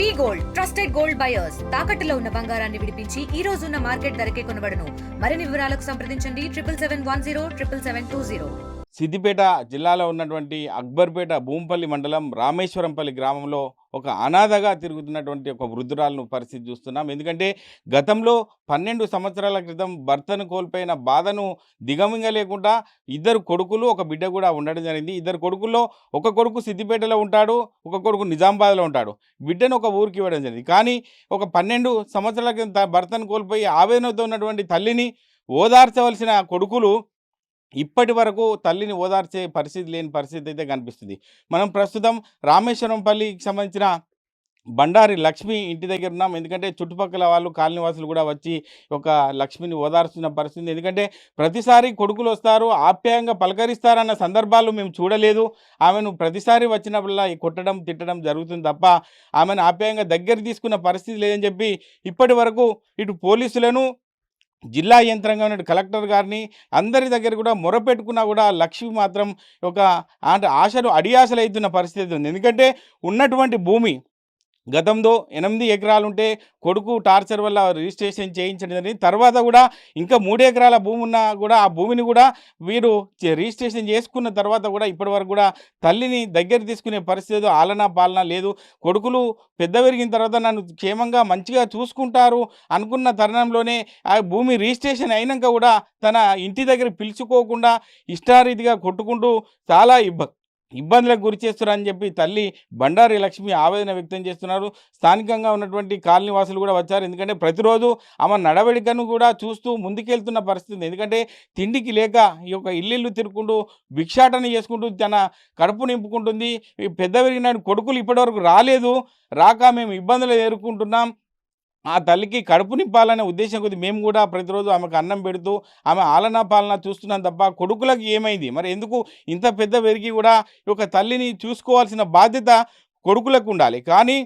V gold trusted gold buyers తాకట్టులో ఉన్న బంగారాన్ని విడిపించి ఈ రోజు ఉన్న మార్కెట్ ధరకే కొనబడను. మరిన్ని వివరాలకు సంప్రదించండి. Triple seven one zero triple seven two zero. Siddipet జిల్లాలో ఉన్నటువంటి అక్బర్పేట భూంపల్లి మండలం రామేశ్వరంపల్లి గ్రామంలో ఒక అనాథగా తిరుగుతున్నటువంటి ఒక వృద్ధురాలను పరిస్థితి చూస్తున్నాం. ఎందుకంటే గతంలో పన్నెండు సంవత్సరాల క్రితం భర్తను కోల్పోయిన బాధను దిగమింగలేకుండా ఇద్దరు కొడుకులు ఒక బిడ్డ కూడా ఉండడం జరిగింది. ఇద్దరు కొడుకుల్లో ఒక కొడుకు సిద్దిపేటలో ఉంటాడు ఒక కొడుకు నిజామాబాద్లో ఉంటాడు. బిడ్డను ఒక ఊరికి ఇవ్వడం జరిగింది. కానీ ఒక పన్నెండు సంవత్సరాల క్రితం భర్తను కోల్పోయి ఆవేదనతో ఉన్నటువంటి తల్లిని ఓదార్చవలసిన కొడుకులు ఇప్పటి వరకు తల్లిని ఓదార్చే పరిస్థితి లేని పరిస్థితి అయితే కనిపిస్తుంది. మనం ప్రస్తుతం రామేశ్వరంపల్లికి సంబంధించిన బండారి లక్ష్మి ఇంటి దగ్గర ఉన్నాం. ఎందుకంటే చుట్టుపక్కల వాళ్ళు కాలనీవాసులు కూడా వచ్చి ఒక లక్ష్మిని ఓదార్చున్న పరిస్థితి ఎందుకంటే ప్రతిసారి కొడుకులు వస్తారు ఆప్యాయంగా పలకరిస్తారన్న సందర్భాలు మేము చూడలేదు. ఆమెను ప్రతిసారి వచ్చినప్పుడల్లా ఈ కొట్టడం తిట్టడం జరుగుతుంది తప్ప ఆమెను ఆప్యాయంగా దగ్గర తీసుకున్న పరిస్థితి లేదని చెప్పి ఇప్పటి ఇటు పోలీసులను జిల్లా యంత్రాంగం కలెక్టర్ గారిని అందరి దగ్గర కూడా మొరపెట్టుకున్నా కూడా లక్ష్మి మాత్రం ఒక అంటే ఆశలు అడియాసలు అవుతున్న పరిస్థితి ఉంది. ఎందుకంటే ఉన్నటువంటి భూమి గతంలో ఎనిమిది ఎకరాలు ఉంటే కొడుకు టార్చర్ వల్ల రిజిస్ట్రేషన్ చేయించడం తర్వాత కూడా ఇంకా మూడు ఎకరాల భూమి ఉన్నా కూడా ఆ భూమిని కూడా వీరు రిజిస్ట్రేషన్ చేసుకున్న తర్వాత కూడా ఇప్పటివరకు కూడా తల్లిని దగ్గర తీసుకునే పరిస్థితి ఆలనా పాలన లేదు. కొడుకులు పెద్ద పెరిగిన తర్వాత నన్ను క్షేమంగా మంచిగా చూసుకుంటారు అనుకున్న తరుణంలోనే ఆ భూమి రిజిస్ట్రేషన్ అయినాక కూడా తన ఇంటి దగ్గర పిలుచుకోకుండా ఇష్టారీతిగా కొట్టుకుంటూ చాలా ఇబ్బ ఇబ్బందులకు గురి చేస్తున్నారని చెప్పి తల్లి బండారి లక్ష్మి ఆవేదన వ్యక్తం చేస్తున్నారు. స్థానికంగా ఉన్నటువంటి కాలనీవాసులు కూడా వచ్చారు. ఎందుకంటే ప్రతిరోజు ఆమె నడవడికను కూడా చూస్తూ ముందుకెళ్తున్న పరిస్థితి ఎందుకంటే తిండికి లేక ఈ యొక్క ఇల్లు తిరుక్కుంటూ భిక్షాటన చేసుకుంటూ తన కడుపు నింపుకుంటుంది. ఈ పెద్ద పెరిగిన కొడుకులు ఇప్పటివరకు రాలేదు. రాక మేము ఇబ్బందులు ఎదుర్కొంటున్నాం. ఆ తల్లికి కడుపు నింపాలనే ఉద్దేశం కొద్ది మేము కూడా ప్రతిరోజు ఆమెకు అన్నం పెడుతూ ఆమె ఆలనా పాలన చూస్తున్నాం తప్ప కొడుకులకు ఏమైంది? మరి ఎందుకు ఇంత పెద్ద పెరిగి కూడా ఒక తల్లిని చూసుకోవాల్సిన బాధ్యత కొడుకులకు ఉండాలి? కానీ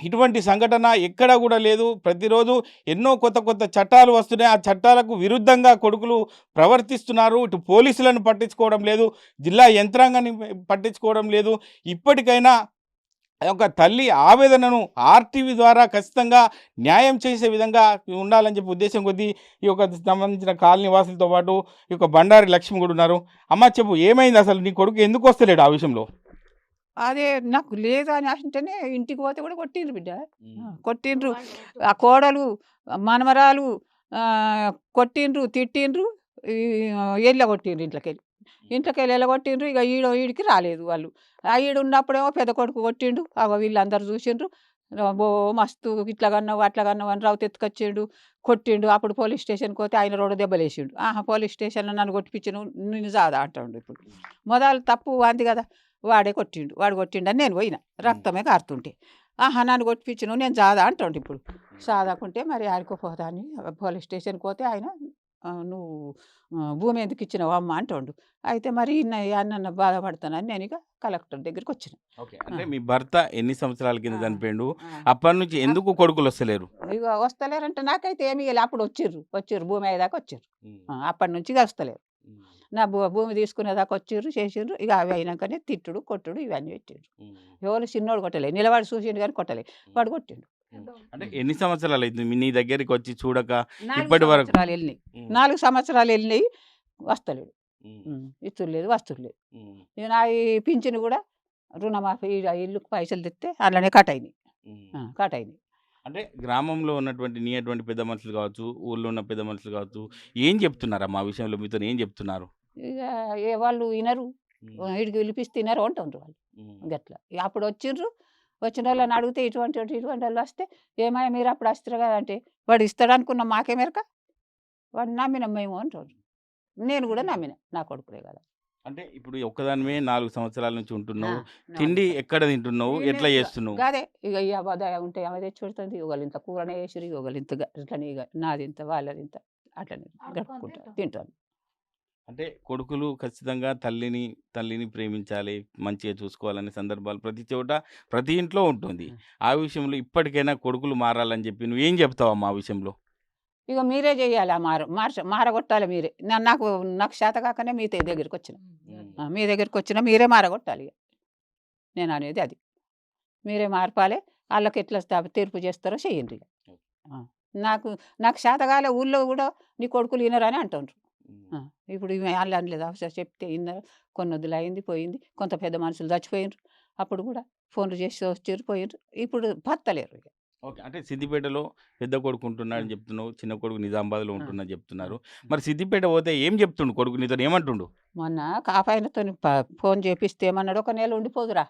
ఇటువంటి సంఘటన ఎక్కడ కూడా లేదు. ప్రతిరోజు ఎన్నో కొత్త కొత్త చట్టాలు వస్తున్నాయి. ఆ చట్టాలకు విరుద్ధంగా కొడుకులు ప్రవర్తిస్తున్నారు. ఇటు పోలీసులను పట్టించుకోవడం లేదు. జిల్లా యంత్రాంగాన్ని పట్టించుకోవడం లేదు. ఇప్పటికైనా యొక్క తల్లి ఆవేదనను ఆర్టీవీ ద్వారా ఖచ్చితంగా న్యాయం చేసే విధంగా ఉండాలని చెప్పి ఉద్దేశం కొద్దీ ఈ యొక్క సంబంధించిన కాలనీ వాసులతో పాటు ఈ యొక్క బండారి లక్ష్మి కూడా ఉన్నారు. అమ్మ చెప్పు ఏమైంది అసలు? నీ కొడుకు ఎందుకు వస్తలేడు ఆ విషయంలో? అదే నాకు లేదు అని అంటేనే ఇంటికి పోతే కూడా కొట్టిండ్రు బిడ్డ. కొట్టిండ్రు. ఆ కోడలు మనమరాలు కొట్టిండ్రు తిట్టిండ్రు ఎల్ల కొట్టిండ్రు ఇంట్లోకి వెళ్ళి ఇంట్లోకి కొట్టిండ్రు ఇక ఈడ ఈడికి రాలేదు వాళ్ళు. ఆ ఈడు ఉన్నప్పుడేమో పెద్ద కొడుకు కొట్టిండు అగో వీళ్ళందరూ చూసిండ్రు. ఓ మస్తు ఇట్లా కన్నావు అట్లా కన్నావు అని రావు ఎత్తుకొచ్చిండు కొట్టిండు. అప్పుడు పోలీస్ స్టేషన్కి పోతే ఆయన రోడ్డు దెబ్బలేసిండు. ఆహా పోలీస్ స్టేషన్లో నన్ను కొట్టిపించను నిన్ను జాదా అంటాడు ఇప్పుడు. మొదలు తప్పు అంది కదా వాడే కొట్టిండు. వాడు కొట్టిండు అని నేను పోయినా రక్తమే కారుతుంటే. ఆహా నన్ను కొట్టిపించను నేను జాదా అంటాడు ఇప్పుడు. సాదాకుంటే మరి ఆడికో అని పోలీస్ స్టేషన్కి పోతే ఆయన నువ్వు భూమి ఎందుకు ఇచ్చినావు అమ్మ? అంటాడు. అయితే మరి అన్న బాధపడతానని నేను ఇక కలెక్టర్ దగ్గరికి వచ్చిన. ఓకే. అంటే మీ భర్త ఎన్ని సంవత్సరాల కింద. చనిపోయిండు? అప్పటి నుంచి ఎందుకు కొడుకులు వస్తలేరు? ఇక వస్తలేరంటే నాకైతే ఏమి అప్పుడు వచ్చిర్రు వచ్చిర్రు భూమి అయ్యేదాకా వచ్చిర్రు ఆ, అప్పటి నుంచి ఇక వస్తలేరు. నా భూ భూమి తీసుకునేదాకా వచ్చిర్రు చేసిండ్రు. ఇక అవి అయినాకనే తిట్టుడు కొట్టుడు ఇవన్నీ పెట్టిండ్రు ఎవరు చిన్నోడు కొట్టలే. నిలబడి చూసిండు కానీ కొట్టలే. వాడు కొట్టిండు. అంటే ఎన్ని సంవత్సరాలు మీ నీ దగ్గరికి వచ్చి చూడక నాలుగు ఇప్పటి వరకు నాలుగు సంవత్సరాలు వెళ్ళినాయి వస్తలేడు. ఇస్తులు లేదు వస్తువులు లేదు నా ఈ పింఛను కూడా రుణమాఫీ ఈ ఇల్లుకు పైసలు తెస్తే అందులోనే కట్ అయినాయి. ఆ, కట్ అయినాయి. అంటే గ్రామంలో ఉన్నటువంటి నీ అటువంటి పెద్ద మనుషులు కావచ్చు ఊళ్ళో ఉన్న పెద్ద మనుషులు కావచ్చు ఏం చెప్తున్నారు మా విషయంలో? మీతో ఏం చెప్తున్నారు? ఇక ఏ వాళ్ళు వినరు వీడికి పిలిపిస్తే తినరు అంటుండ్రు వాళ్ళు. గట్లా. అప్పుడు వచ్చిండ్రు. వచ్చిన వాళ్ళని అడిగితే ఇటువంటి వాటి- ఇటువంటి వాళ్ళు వస్తే ఏమయ్యా మీరు అప్పుడు వస్తారు కదా అంటే వాడు ఇస్తాడు అనుకున్నాం మాకే మేరక? వాడు నమ్మినాం మేము అంటాడు. నేను కూడా నమ్మిన నా కొడుకులే కదా. అంటే ఇప్పుడు ఒక్కదానివే నాలుగు సంవత్సరాల నుంచి ఉంటున్నావు. తిండి ఎక్కడ తింటున్నావు? నేనే ఎట్లా చేస్తున్నావు? అదే ఇక ఈ అబద్ధ ఉంటే ఆమె తెచ్చి పెడుతుంది ఒకళ్ళు ఇంత కూరనే వేసిరు ఒకళ్ళు ఇంత ఇట్లనే ఇక నాది ఇంత వాళ్ళది ఇంత అట్లనే గడుపుకుంటా తింటాను అంటే కొడుకులు ఖచ్చితంగా తల్లిని తల్లిని ప్రేమించాలి మంచిగా చూసుకోవాలనే సందర్భాలు ప్రతి చోట ప్రతి ఇంట్లో ఉంటుంది. ఆ విషయంలో ఇప్పటికైనా కొడుకులు మారాలని చెప్పి నువ్వేం చెప్తావు అమ్మా ఆ విషయంలో? ఇక మీరే చేయాలి ఆ మార మార్చ మారగొట్టాలి మీరే. నాకు నాకు చేత కాకనే మీ దగ్గరికి వచ్చిన. మీ దగ్గరికి వచ్చిన మీరే మారగొట్టాలి ఇక. నేను అనేది అది. మీరే మార్పాలి వాళ్ళకి ఎట్లా తీర్పు చేస్తారో చేయండి. నాకు నాకు శాతకాల ఊళ్ళో కూడా నీ కొడుకులు వినరని అంటుండ్రు. ఇప్పుడు ఈమె వాళ్ళు అనలేదు. అవసరం చెప్తే విన్నారు కొన్ని వద్దులు అయింది పోయింది. కొంత పెద్ద మనుషులు చచ్చిపోయినారు. అప్పుడు కూడా ఫోన్లు చేసి వచ్చారు పోయినారు. ఇప్పుడు పత్తలేరు ఇక. ఓకే. అంటే సిద్దిపేటలో పెద్ద కొడుకు ఉంటున్నాడని చెప్తున్నావు చిన్న కొడుకు నిజామాబాద్లో ఉంటున్నా చెప్తున్నారు. మరి సిద్దిపేట పోతే ఏం చెప్తుండు కొడుకు నీతో? ఏమంటుండు? మొన్న కాపాయనతో ఫోన్ చేపిస్తే ఏమన్నాడు? ఒక నెల ఉండిపోదురా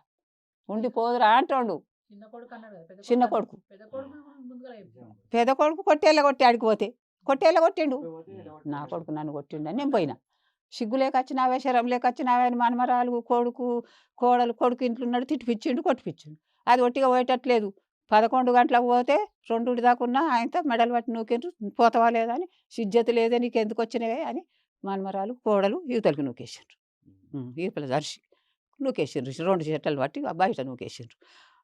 ఉండిపోదురా అంటాడు. చిన్న కొడుకు పెద్ద కొడుకు కొట్టేళ్ళ కొట్టి ఆడికి కొట్టేళ్ళ కొట్టిండు? నా కొడుకు నన్ను కొట్టిండు. నేను పోయినా. సిగ్గు లేక వచ్చినావే శరం లేక వచ్చినావే అని మనమరాలు కొడుకు కోడలు కొడుకు ఇంట్లో ఉన్నాడు తిట్టిపిచ్చిండు కొట్టిపిచ్చిండు. అది ఒట్టిగా పోయేటట్లేదు. పదకొండు గంటలకు పోతే రెండు దాకా ఉన్నా ఆయనతో మెడలు పట్టి నూకిండ్రు. పోతావా లేదా అని. సిజ్జత లేదే నీకు ఎందుకు వచ్చినవే అని మనమరాలు కోడలు యువతలకి నూకేసిండ్రు. ఈపల జర్సి నూకేసిండ్రు. రెండు చెట్టలు పట్టి బయట నూకేసిండ్రు.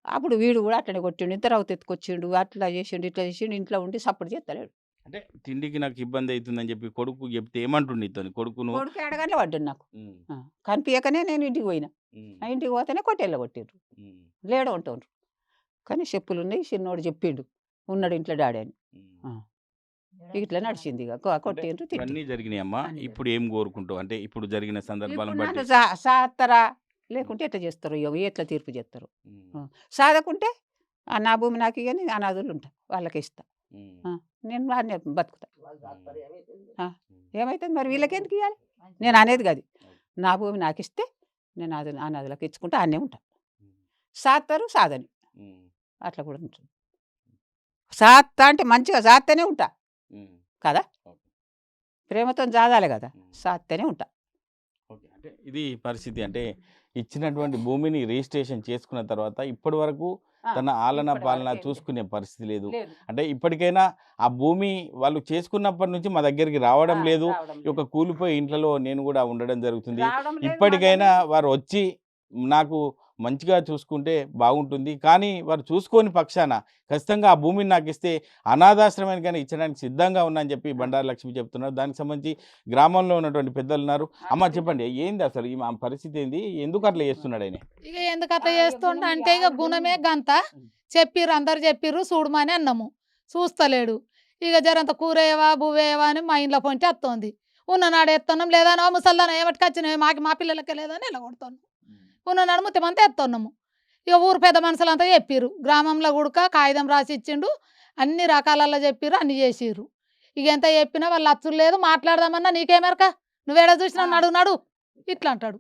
అప్పుడు వీడు కూడా అట్లనే కొట్టిండు. ఇంత రవ్వ ఎత్తుకొచ్చిండు అట్లా చేసిండు ఇట్లా చేసిండు ఇంట్లో ఉండి సప్పుడు చేస్తలేడు. అంటే తిండికి నాకు ఇబ్బంది అవుతుందని చెప్పి కొడుకు చెప్తే ఏమంటుండు నీతో కొడుకును కొడుకు ఎడగంటే పడ్డాడు నాకు. కనిపించకనే నేను ఇంటికి పోయినా. ఆ ఇంటికి పోతేనే కొట్టేళ్ళ కొట్టిండ్రు. లేడ ఉంటుండ్రు కానీ చెప్పులు ఉన్నాయి చిన్నోడు చెప్పిండు ఉన్నాడు ఇంట్లో డాడీ అని. ఇట్లా నడిచింది కొట్టిండ్రు అన్నీ ఇప్పుడు ఏం కోరుకుంటావు? అంటే ఇప్పుడు జరిగిన సందర్భాలను ఇప్పుడు బట్టి. నన్ను సా- సాత్తరా? లేకుంటే ఎట్లా చేస్తారు? ఇక ఎట్లా తీర్పు చేస్తారు? ఆ నా భూమి నాకు ఇక అనాథులు ఉంటా వాళ్ళకి ఇస్తా. నేను వాడిని బతుకుతా. ఏమైతుంది? మరి వీళ్ళకి ఎందుకు ఇవ్వాలి నేను అనేది కాదు. నా భూమి నాకు ఇస్తే నేను అది అనాథులకు ఇచ్చుకుంటే అన్నీ ఉంటా సాత్తారు సాదని. ఉమ్, అట్లా కూడా ఉంటుంది సాత్త అంటే మంచిగా సాత్తనే ఉంటా. కదా. ప్రేమతో జాదాలి కదా. సాత్తనే ఉంటా. ఓకే. అంటే ఇది పరిస్థితి. అంటే ఇచ్చినటువంటి భూమిని రిజిస్ట్రేషన్ చేసుకున్న తర్వాత ఇప్పటి వరకు తన ఆలన పాలన చూసుకునే పరిస్థితి లేదు. అంటే ఇప్పటికైనా ఆ భూమి వాళ్ళు చేసుకున్నప్పటి నుంచి మా దగ్గరికి రావడం లేదు. యొక్క కూలిపోయి ఇంట్లో నేను కూడా ఉండడం జరుగుతుంది. ఇప్పటికైనా వారు వచ్చి నాకు మంచిగా చూసుకుంటే బాగుంటుంది. కానీ వారు చూసుకోని పక్షాన ఖచ్చితంగా ఆ భూమిని నాకు ఇస్తే అనాథాశ్రమానికైనా ఇచ్చడానికి సిద్ధంగా ఉన్నా అని చెప్పి బండారు లక్ష్మి చెప్తున్నారు. దానికి సంబంధించి గ్రామంలో ఉన్నటువంటి పెద్దలు ఉన్నారు. అమ్మ చెప్పండి ఏంది అసలు ఈ మా పరిస్థితి ఏంది? ఎందుకు అట్లా చేస్తున్నాడు ఆయన? ఇక ఎందుకు అట్లా చేస్తుండ అంటే ఇక గుణమే గుణం. గంత. చెప్పిర్రు అందరు చెప్పిర్రు చూడమని అన్నాము. చూస్తలేడు. ఇక జరంత కూరేవా బువేవా అని మా ఇంట్లో పొంటి వస్తుంది ఉన్ననాడు ఎత్తున్నాం లేదా? నో ముసల్దాన ఏమటికి వచ్చినాయి మాకి మా పిల్లలకే లేదని ఇలా కొడుతున్నాం ఉన్ననాడు ముత్యమంతా ఎత్తున్నాము ఇక ఊరు పెద్ద మనుషులంతా చెప్పిర్రు. గ్రామంలో కూడా కాగితం రాసి ఇచ్చిండు. అన్ని రకాలలో చెప్పిర్రు అన్ని చేసిర్రు. ఇక ఎంత చెప్పినా వాళ్ళు అచ్చులు లేదు మాట్లాడదామన్నా నీకేమెరక నువ్వేడా చూసినావు ఆ. నడు నడు ఇట్లా అంటాడు.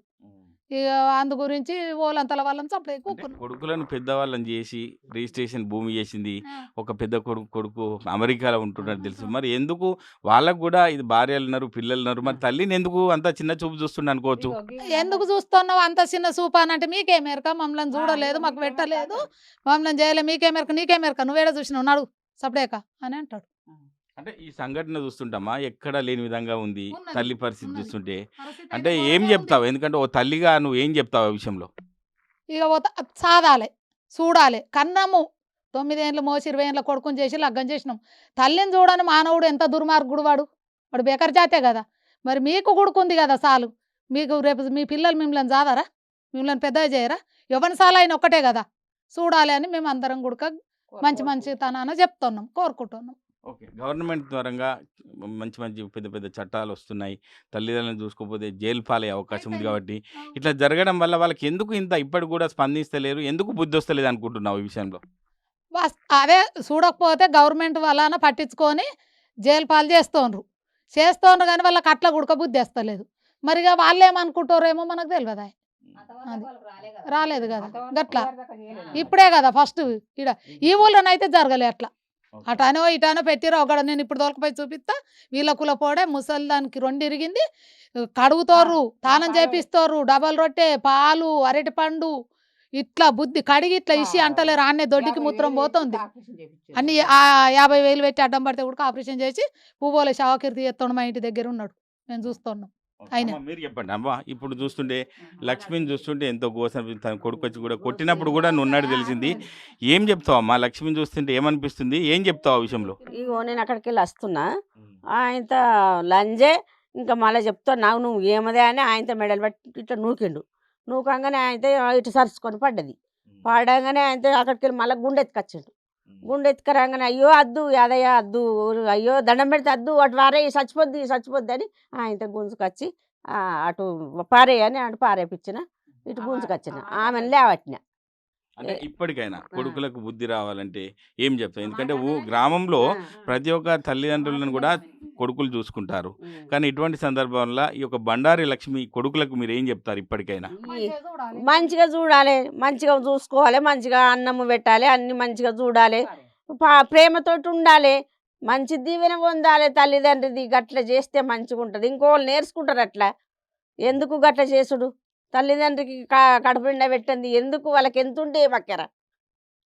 ఇక అందు గురించి ఓలంతల వాళ్ళని కూకున్నాం కొడుకులను పెద్దవాళ్ళని చేసి రిజిస్ట్రేషన్ భూమి చేసింది. ఒక పెద్ద కొడుకు కొడుకు అమెరికాలో ఉంటున్నాడు తెలుసు. మరి ఎందుకు వాళ్ళకు కూడా ఇది భార్యలు ఉన్నారు పిల్లలు ఉన్నారు. మరి తల్లిని ఎందుకు అంత చిన్న చూపు చూస్తుండ అనుకోవచ్చు? ఎందుకు? చూస్తున్నావు? అంత చిన్న సూపాన్ అంటే మీకేమెరక మమ్మల్ని చూడలేదు మాకు పెట్టలేదు. మమ్మల్ని చేయలేదు మీకేమెరక నీకేమెరక నువ్వేడ చూసినావు? నడు సపడేక అని అంటాడు. అంటే ఈ సంఘటన చూస్తుంటామా? ఎక్కడ లేని విధంగా ఉంది ఉన్నది. తల్లి పరిస్థితి ఉన్నది. చూస్తుంటే. పరిస్థితి అంటే అయితే ఏం చెప్తావు. ఎందుకంటే ఓ తల్లిగా నువ్వు ఏం చెప్తావు ఆ విషయంలో? ఇక పోత సాదాలి చూడాలి కన్నము తొమ్మిదేండ్లు మోసి ఇరవై ఏళ్ళ కొడుకుని చేసి లగ్గం చేసినాం. తల్లిని చూడని మానవుడు ఎంత దుర్మార్గుడు వాడు? వాడు బేకర్ జాతే కదా. మరి మీకు కొడుకుంది కదా చాలు మీకు రేపు మీ పిల్లలు మిమ్మల్ని జాదారా? మిమ్మల్ని పెద్దగా చేయరా? ఎవరి సాల అయిన ఒక్కటే కదా. చూడాలి అని మేము అందరం గుడక మంచి మంచి తనాన చెప్తున్నాం కోరుకుంటున్నాం. ఓకే. గవర్నమెంట్ ద్వారంగా మంచి మంచి పెద్ద పెద్ద చట్టాలు వస్తున్నాయి తల్లిదండ్రులను చూసుకోకపోతే జైలు పాలే అవకాశం ఉంది కాబట్టి ఇట్లా జరగడం వల్ల వాళ్ళకి ఎందుకు ఇంత ఇప్పటికి కూడా స్పందిస్తలేరు? ఎందుకు బుద్ధి వస్తలేదు అనుకుంటున్నావు ఈ విషయంలో? అదే చూడకపోతే గవర్నమెంట్ వలన పట్టించుకొని జైలు పాలు చేస్తోండ్రు. చేస్తోండ్రు కానీ వాళ్ళకి అట్లా గుడక బుద్ధి వేస్తలేదు. మరి ఇక వాళ్ళు ఏమనుకుంటారేమో మనకు తెలియదు అది. రాలేదు కదా. గట్లా ఇప్పుడే కదా ఫస్ట్ ఈడ ఈ ఊళ్ళోనైతే జరగలే అట్లా. అటానో ఇటానో పెట్టిరో ఒకడ నేను ఇప్పుడు దొరకపోయి చూపిస్తా వీళ్ళ కుల పోడే ముసలి దానికి రెండు ఇరిగింది. కడుగుతోర్రు తానం చేపిస్తోర్రు డబల్ రొట్టె పాలు అరటి పండు ఇట్లా బుద్ధి కడిగి ఇట్లా ఇసి అంటలేరు ఆన్నే దొడ్డికి మూత్రం పోతుంది. అన్ని ఆ యాభై వేలు పెట్టి అడ్డం పడితే కూడా ఆపరేషన్ చేసి పువ్వుల శవకీర్తి ఎత్తుండు మా ఇంటి దగ్గర ఉన్నాడు. మేము చూస్తున్నాం. అమ్మ, మీరు చెప్పండి. అమ్మా ఇప్పుడు చూస్తుంటే లక్ష్మిని చూస్తుంటే ఎంతో గోసం తన కొడుకు వచ్చి కూడా కొట్టినప్పుడు కూడా నువ్వు ఉన్నాడు తెలిసింది. ఏం చెప్తావు అమ్మా? లక్ష్మిని చూస్తుంటే ఏమనిపిస్తుంది? ఏం చెప్తావు ఆ విషయంలో? ఇగో నేను అక్కడికి వెళ్ళి వస్తున్నా. ఆయనతో లంజే ఇంకా మళ్ళీ చెప్తా నాకు నువ్వు ఏమదే అని ఆయనతో మెడలు పట్టి ఇట్లా నూకిండు. నూకంగానే ఆయనతో ఇటు సరుచుకొని పడ్డది. పాడగానే ఆయన అక్కడికి వెళ్ళి మళ్ళీ గుండె ఎత్తుకొచ్చిండు. గుండె ఎత్తుకరాగానే అయ్యో అద్దు యాదయ్య అద్దు అయ్యో దండం పెడితే అద్దు అటు పారే చచ్చిపోద్ది చచ్చిపోద్ది అని ఆయనతో గుంజుకొచ్చి అటు పారే అని అటు పారేపించిన ఇటు గుంజుకొచ్చిన. ఆమెను లేవట్టిన. అంటే ఇప్పటికైనా. కొడుకులకు బుద్ధి రావాలంటే ఏం చెప్తాం? ఎందుకంటే ఊ గ్రామంలో ప్రతి ఒక్క తల్లిదండ్రులను కూడా కొడుకులు చూసుకుంటారు. కానీ ఇటువంటి సందర్భంలో ఈ యొక్క బండారి లక్ష్మి కొడుకులకు మీరు ఏం చెప్తారు ఇప్పటికైనా? మంచిగా చూడాలి. మంచిగా చూసుకోవాలి. మంచిగా అన్నము పెట్టాలి. అన్ని మంచిగా చూడాలి. ప్రేమతోటి ఉండాలి. మంచి దీవెన పొందాలి తల్లిదండ్రిది. గట్ల చేస్తే మంచిగా ఉంటుంది ఇంకోళ్ళు నేర్చుకుంటారు అట్లా. ఎందుకు గట్ల చేసుడు? తల్లిదండ్రికి క- కడుపు నిండా పెట్టింది. ఎందుకు? వాళ్ళకి ఎంత ఉంటే పక్కర?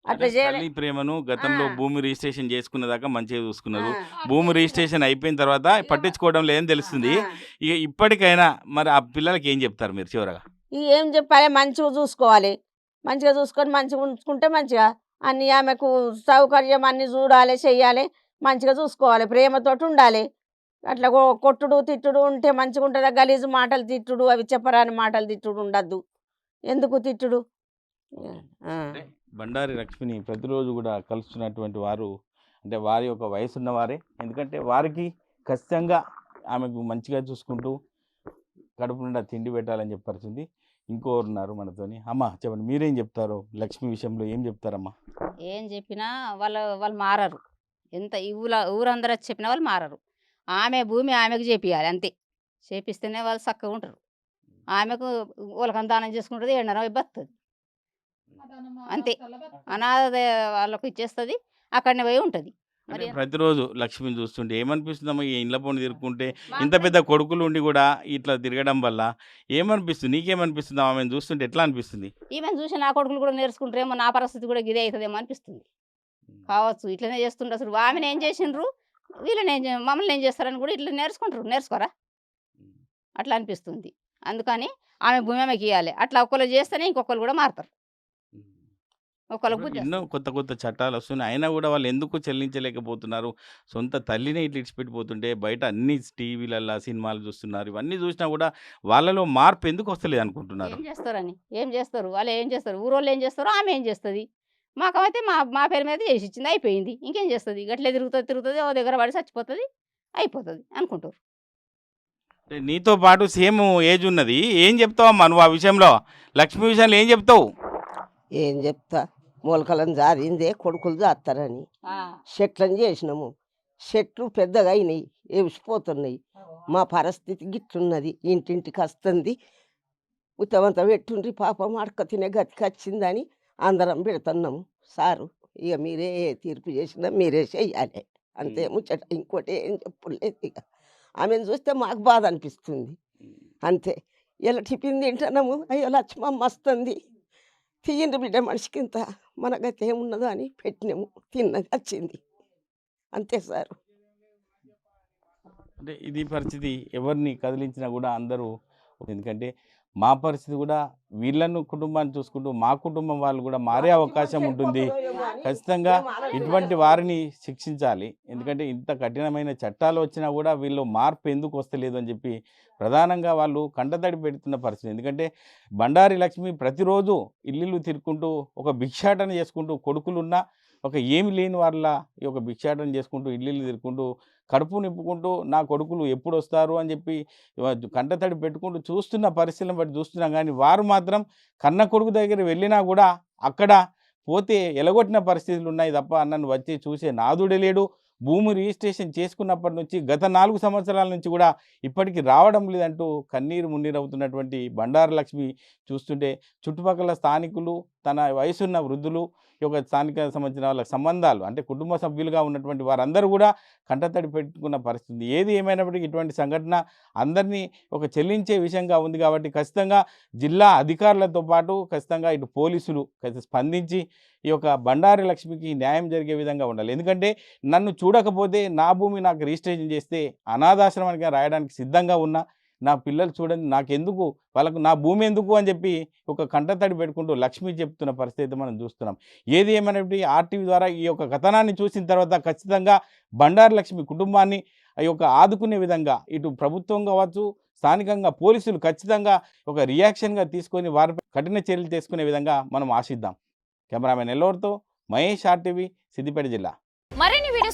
అట్లా అంటే చేయాలి. ప్రేమను గతంలో. భూమి రిజిస్ట్రేషన్ చేసుకున్న దాకా మంచిగా చూసుకున్నారు. భూమి రిజిస్ట్రేషన్ అయిపోయిన తర్వాత పట్టించుకోవడం లేదని తెలుస్తుంది. ఇక ఇప్పటికైనా మరి ఆ పిల్లలకి ఏం చెప్తారు మీరు చివరగా? ఏం చెప్పాలి? మంచిగా చూసుకోవాలి. మంచిగా చూసుకొని మంచిగా ఉంచుకుంటే మంచిగా. అన్ని ఆమెకు సౌకర్యం అన్ని చూడాలి చెయ్యాలి. మంచిగా చూసుకోవాలి. ప్రేమతోటి ఉండాలి. అట్లా కొ- కొట్టుడు తిట్టుడు ఉంటే మంచిగా ఉంటుందా గలీజు మాటలు తిట్టుడు అవి చెప్పరాని మాటలు తిట్టుడు ఉండద్దు. ఎందుకు తిట్టుడు. బండారి లక్ష్మిని ప్రతిరోజు కూడా కలుస్తున్నటువంటి వారు అంటే వారి యొక్క వయసున్న వారే ఎందుకంటే వారికి ఖచ్చితంగా ఆమెకు మంచిగా చూసుకుంటూ కడుపు నిండా తిండి పెట్టాలని చెప్పాల్సింది ఇంకోరు ఉన్నారు మనతోని. అమ్మ చెప్పండి మీరేం చెప్తారు? లక్ష్మి విషయంలో ఏం చెప్తారమ్మా? ఏం చెప్పినా వాళ్ళు వాళ్ళు మారరు. ఎంత ఊల ఊరందరూ వచ్చి చెప్పినా వాళ్ళు మారరు. ఆమె భూమి ఆమెకు చేపియాలి అంతే. చేపిస్తేనే వాళ్ళు చక్కగా ఉంటారు. ఆమెకు వాళ్ళకి దానం చేసుకుంటుంది ఏడనర బతుంది అంతే. అనాథ వాళ్ళకు ఇచ్చేస్తుంది అక్కడనే పోయి ఉంటుంది. మరి ప్రతిరోజు లక్ష్మిని చూస్తుంటే ఏమనిపిస్తుందమ్మా ఈ ఇండ్ల పోని తిరుగుకుంటే ఇంత పెద్ద కొడుకులు ఉండి కూడా ఇట్లా తిరగడం వల్ల ఏమనిపిస్తుంది? నీకేమనిపిస్తుంది? ఆమెను చూస్తుంటే ఎట్లా అనిపిస్తుంది? ఈమెను చూసి నా కొడుకులు కూడా నేర్చుకుంటారేమో నా పరిస్థితి కూడా గిదే అవుతుందేమో అనిపిస్తుంది. కావచ్చు ఇట్లనే చేస్తుండ్రు అసలు. ఆమెను ఏం చేసిండ్రు? వీళ్ళని ఏం మమ్మల్ని ఏం చేస్తారని కూడా ఇట్లా నేర్చుకుంటారు. నేర్చుకోరా? అట్లా అనిపిస్తుంది. అందుకని ఆమె భూమి ఆమెకి ఇవ్వాలి అట్లా ఒకళ్ళు చేస్తేనే ఇంకొకరు కూడా మారుతారు. ఒకళ్ళకు ఎన్నో. కొత్త కొత్త చట్టాలు వస్తున్నాయి. అయినా కూడా వాళ్ళు ఎందుకు చెల్లించలేకపోతున్నారు? సొంత తల్లినే ఇట్లా ఇడిచిపెట్టిపోతుంటే బయట అన్ని టీవీలల్లో సినిమాలు చూస్తున్నారు. ఇవన్నీ చూసినా కూడా వాళ్ళలో మార్పు ఎందుకు వస్తలేదు అనుకుంటున్నారు? ఏం చేస్తారని? ఏం చేస్తారు? వాళ్ళు ఏం చేస్తారు? ఊరోళ్ళు ఏం చేస్తారో ఆమె ఏం చేస్తుంది? మాకైతే మా మా పేరు మీద చేసి ఇచ్చింది అయిపోయింది. ఇంకేం చేస్తుంది? గట్లే తిరుగుతుంది తిరుగుతుంది ఓ దగ్గర పడి చచ్చిపోతుంది అయిపోతుంది అనుకుంటారు. అంటే నీతో పాటు సేమ్ ఏజ్ ఉన్నది. ఏం చెప్తావమ్మా నువ్వు ఆ విషయంలో? లక్ష్మి విషయంలో ఏం చెప్తావు? ఏం చెప్తా? మొలకలను జారిందే కొడుకులు జాస్తారని చెట్లను చేసినాము. చెట్లు పెద్దగా అయినాయి ఎవిసిపోతున్నాయి మా పరిస్థితి గిట్లున్నది. ఇంటింటికి వస్తుంది. ఉత్తమంతా పెట్టుండ్రి పాపం అడక తినే గతికి వచ్చిందని అందరం పెడుతున్నాము సారు ఇక మీరే తీర్పు చేసినా మీరే చెయ్యాలి. అంతే ముచ్చట. ఇంకోటి ఏం చెప్పలేదు ఇక ఆమెను చూస్తే మాకు బాధ అనిపిస్తుంది అంతే. ఇలా టిఫిన్ తింటున్నాము. అయ్యో లక్ష్మమ్మ వస్తుంది. తీయండి బిడ్డ మనిషికి ఇంత. మన గతి ఏమున్నదో అని పెట్టినాము. తిన్నది వచ్చింది. అంతే సార్. అంటే ఇది పరిస్థితి ఎవరిని కదిలించినా కూడా అందరూ ఎందుకంటే మా పరిస్థితి కూడా వీళ్ళను కుటుంబాన్ని చూసుకుంటూ మా కుటుంబం వాళ్ళు కూడా మారే అవకాశం ఉంటుంది. ఖచ్చితంగా ఇటువంటి వారిని శిక్షించాలి. ఎందుకంటే ఇంత కఠినమైన చట్టాలు వచ్చినా కూడా వీళ్ళు మార్పు ఎందుకు వస్తలేదు అని చెప్పి ప్రధానంగా వాళ్ళు కంటతడి పెడుతున్న పరిస్థితి. ఎందుకంటే బండారి లక్ష్మి ప్రతిరోజు ఇల్లు తిరుక్కుంటూ ఒక భిక్షాటన చేసుకుంటూ కొడుకులున్నా ఒక ఏమి లేని వాళ్ళ ఈ ఒక భిక్షాటన చేసుకుంటూ ఇల్లు తిరుక్కుంటూ కడుపు నింపుకుంటూ నా కొడుకులు ఎప్పుడు వస్తారు అని చెప్పి కంటతడి పెట్టుకుంటూ చూస్తున్న పరిస్థితులను బట్టి చూస్తున్నాం. కానీ వారు మాత్రం కన్న కొడుకు దగ్గర వెళ్ళినా కూడా అక్కడ పోతే ఎలగొట్టిన పరిస్థితులు ఉన్నాయి తప్ప నన్ను వచ్చి చూసే నాదుడే లేడు. భూమి రిజిస్ట్రేషన్ చేసుకున్నప్పటి నుంచి గత నాలుగు సంవత్సరాల నుంచి కూడా ఇప్పటికి రావడం లేదంటూ కన్నీరు మున్నీరు అవుతున్నటువంటి బండారు లక్ష్మి చూస్తుంటే చుట్టుపక్కల స్థానికులు తన వయసున్న వృద్ధులు ఈ యొక్క స్థానిక సంబంధించిన వాళ్ళ సంబంధాలు అంటే కుటుంబ సభ్యులుగా ఉన్నటువంటి వారందరూ కూడా కంటతడి పెట్టుకున్న పరిస్థితి ఏది ఏమైనప్పటికీ ఇటువంటి సంఘటన అందరినీ ఒక చెల్లించే విషయంగా ఉంది కాబట్టి ఖచ్చితంగా జిల్లా అధికారులతో పాటు ఖచ్చితంగా ఇటు పోలీసులు స్పందించి ఈ యొక్క బండారి లక్ష్మికి న్యాయం జరిగే విధంగా ఉండాలి. ఎందుకంటే నన్ను చూ చూడకపోతే నా భూమి నాకు రిజిస్ట్రేషన్ చేస్తే అనాథాశ్రమానికి రాయడానికి సిద్ధంగా ఉన్నా నా పిల్లలు చూడండి నాకెందుకు? వాళ్ళకు నా భూమి ఎందుకు అని చెప్పి ఒక కంటతడి పెట్టుకుంటూ లక్ష్మి చెప్తున్న పరిస్థితి మనం చూస్తున్నాం. ఏది ఏమైనప్పటికీ ఆర్టీవీ ద్వారా ఈ యొక్క కథనాన్ని చూసిన తర్వాత ఖచ్చితంగా బండారు లక్ష్మి కుటుంబాన్ని ఆ యొక్క ఆదుకునే విధంగా ఇటు ప్రభుత్వం కావచ్చు స్థానికంగా పోలీసులు ఖచ్చితంగా ఒక రియాక్షన్గా తీసుకొని వారిపై కఠిన చర్యలు తీసుకునే విధంగా మనం ఆశిద్దాం. కెమెరామెన్ ఎల్లోర్తో మహేష్ ఆర్టీవీ సిద్దిపేట జిల్లా. మరిన్ని